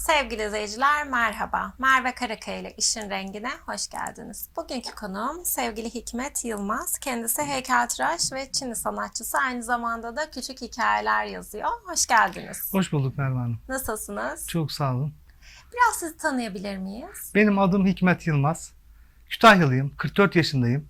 Sevgili izleyiciler merhaba. Merve Karakaya ile İşin Rengine hoş geldiniz. Bugünkü konuğum sevgili Hikmet Yılmaz. Kendisi heykeltıraş ve Çinli sanatçısı. Aynı zamanda da küçük hikayeler yazıyor. Hoş geldiniz. Hoş bulduk Merve Hanım. Nasılsınız? Çok sağ olun. Biraz sizi tanıyabilir miyiz? Benim adım Hikmet Yılmaz. Kütahyalıyım. 44 yaşındayım.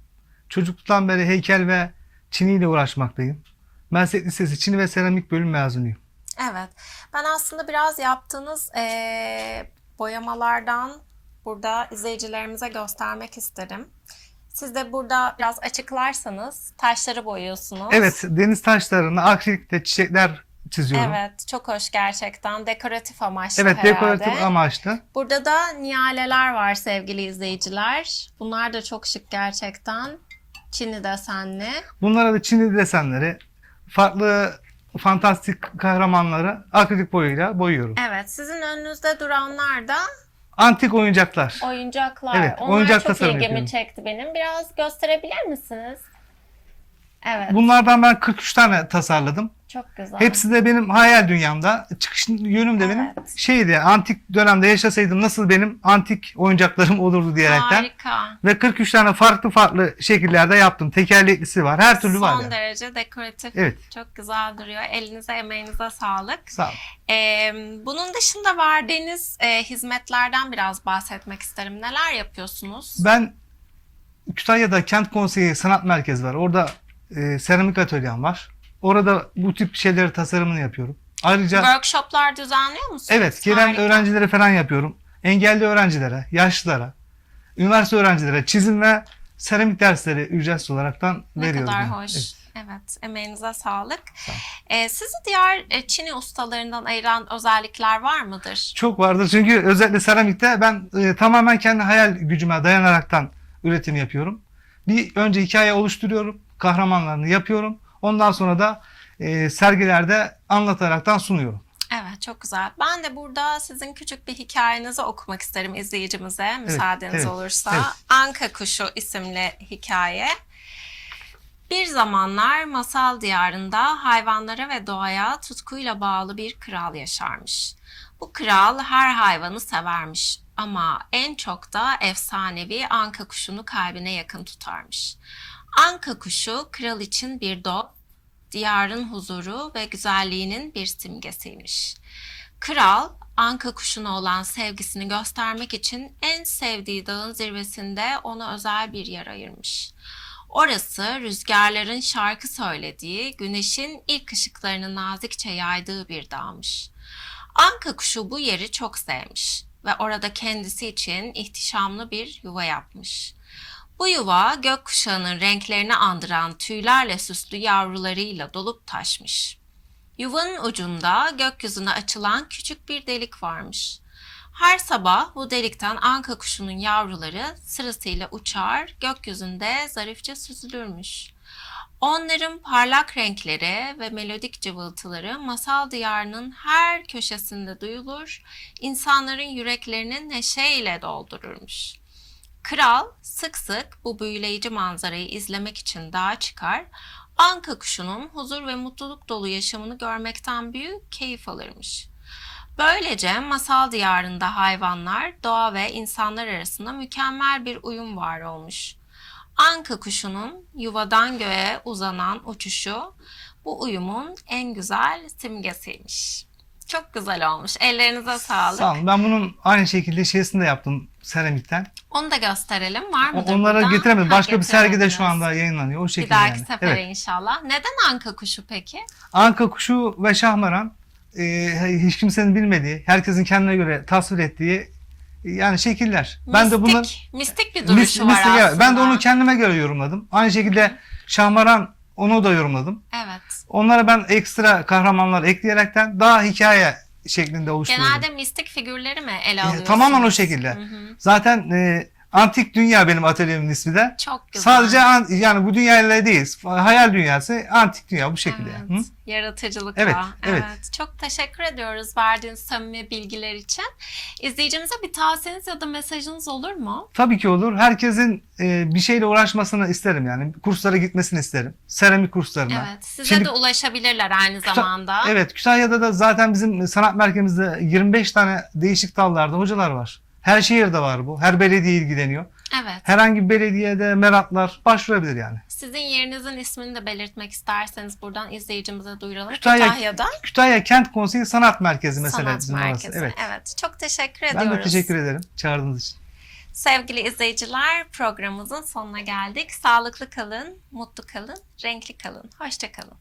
Çocukluktan beri heykel ve Çini ile uğraşmaktayım. Meslek Lisesi Çini ve Seramik bölüm mezunuyum. Evet. Ben aslında biraz yaptığınız eee, boyamalardan burada izleyicilerimize göstermek isterim. Siz de burada biraz açıklarsanız taşları boyuyorsunuz. Evet, deniz taşlarını akrilikte çiçekler çiziyorum. Evet, çok hoş gerçekten. Dekoratif amaçlı Evet, herhalde. dekoratif amaçlı. Burada da niyaleler var sevgili izleyiciler. Bunlar da çok şık gerçekten. Çinli desenli. Bunlara da Çini desenleri, farklı fantastik kahramanları akrilik boyayla boyuyorum. Evet, sizin önünüzde duranlar da Antik oyuncaklar. oyuncaklar. Evet, Onlar oyuncak çok tasarım ilgimi yapıyorum. çekti benim. Biraz gösterebilir misiniz? Evet, Bunlardan ben 43 tane tasarladım. çok güzel. Hepsi de benim hayal dünyamda. Çıkış yönüm de benim Evet. şeydi. Antik dönemde yaşasaydım nasıl benim antik oyuncaklarım olurdu diyerekten. Harika. Ve 43 tane farklı farklı şekillerde yaptım. Tekerleklisi var. Her türlü var. Son yani. derece dekoratif. Evet. Çok güzel duruyor. Elinize, emeğinize sağlık. Sağ ol. Ee, bunun dışında verdiğiniz e, hizmetlerden biraz bahsetmek isterim. Neler yapıyorsunuz? Ben Kütahya'da Kent Konseyi Sanat Merkezi var. Orada e, seramik atölyem var. Orada bu tip şeyleri tasarımını yapıyorum. Ayrıca Workshoplar düzenliyor musunuz? evet gelen Harika. öğrencilere falan yapıyorum. Engelli öğrencilere, yaşlılara, üniversite öğrencilere çizim ve seramik dersleri ücretsiz olaraktan Ne veriyorum. kadar yani. hoş. Evet. Evet, emeğinize sağlık. Sağ ol. Ee, sizi diğer e, Çin'i ustalarından ayıran özellikler var mıdır? Çok vardır çünkü özellikle seramikte ben e, tamamen kendi hayal gücüme dayanaraktan üretim yapıyorum. Bir önce hikaye oluşturuyorum, kahramanlarını yapıyorum. Ondan sonra da e, sergilerde anlataraktan sunuyorum. Evet, çok güzel. Ben de burada sizin küçük bir hikayenizi okumak isterim izleyicimize, müsaadeniz evet, olursa. evet. Anka Kuşu isimli hikaye. Bir zamanlar masal diyarında hayvanlara ve doğaya tutkuyla bağlı bir kral yaşarmış. Bu kral her hayvanı severmiş ama en çok da efsanevi anka kuşunu kalbine yakın tutarmış. Anka kuşu kral için bir dost, diyarın huzuru ve güzelliğinin bir simgesiymiş. Kral, anka kuşuna olan sevgisini göstermek için en sevdiği dağın zirvesinde ona özel bir yer ayırmış. Orası rüzgarların şarkı söylediği, güneşin ilk ışıklarını nazikçe yaydığı bir dağmış. Anka kuşu bu yeri çok sevmiş ve orada kendisi için ihtişamlı bir yuva yapmış. Bu yuva gökkuşağının renklerini andıran tüylerle süslü yavrularıyla dolup taşmış. Yuvanın ucunda gökyüzüne açılan küçük bir delik varmış. Her sabah bu delikten anka kuşunun yavruları sırasıyla uçar, gökyüzünde zarifçe süzülürmüş. Onların parlak renkleri ve melodik cıvıltıları masal diyarının her köşesinde duyulur, insanların yüreklerini neşeyle doldururmuş. Kral sık sık bu büyüleyici manzarayı izlemek için dağa çıkar, anka kuşunun huzur ve mutluluk dolu yaşamını görmekten büyük keyif alırmış. Böylece masal diyarında hayvanlar, doğa ve insanlar arasında mükemmel bir uyum var olmuş. Anka kuşunun yuvadan göğe uzanan uçuşu bu uyumun en güzel simgesiymiş. Çok güzel olmuş. Ellerinize sağlık. Sağ olun. Ben bunun aynı şekilde şeysini de yaptım seramikten. Onu da gösterelim. Var mıdır Onlara burada? getiremedim. Ha, Başka bir sergide şu anda yayınlanıyor. O Bir şekilde dahaki yani. sefere Evet. inşallah. Neden anka kuşu peki? Anka kuşu ve şahmaran e, hiç kimsenin bilmediği, herkesin kendine göre tasvir ettiği e, yani şekiller. Ben de mistik, bunlar mistik bir duruşu Mis- var mistik, evet. aslında. Ben de onu kendime göre yorumladım. Aynı şekilde Şahmaran onu da yorumladım. Evet. Onlara ben ekstra kahramanlar ekleyerekten daha hikaye şeklinde oluşturuyorum. Genelde mistik figürleri mi ele E, alıyorsunuz? tamamen o şekilde. Hı hı. Zaten e, Antik Dünya benim atölyemin ismi de. Çok güzel. Sadece an- yani bu dünyayla değil. Hayal dünyası, antik dünya bu şekilde. Evet. Hı? Yaratıcılıkla. Evet, evet. Çok teşekkür ediyoruz verdiğiniz samimi bilgiler için. İzleyicimize bir tavsiyeniz ya da mesajınız olur mu? Tabii ki olur. Herkesin e, bir şeyle uğraşmasını isterim yani. Kurslara gitmesini isterim. Seramik kurslarına. Evet. Size Şimdi- de ulaşabilirler aynı Küta- zamanda. Evet, Kütahya'da da zaten bizim sanat merkezimizde 25 tane değişik dallarda hocalar var. Her şehirde var bu. Her belediye ilgileniyor. Evet. Herhangi bir belediyede meraklar başvurabilir yani. Sizin yerinizin ismini de belirtmek isterseniz buradan izleyicimize duyuralım. Kütahya- Kütahya'da Kütahya Kent Konseyi Sanat Merkezi mesela sanat bizim orası. merkezi. Evet. evet. Çok teşekkür Ben ediyoruz. de teşekkür ederim çağırdığınız için. Sevgili izleyiciler programımızın sonuna geldik. Sağlıklı kalın, mutlu kalın, renkli kalın. Hoşça kalın.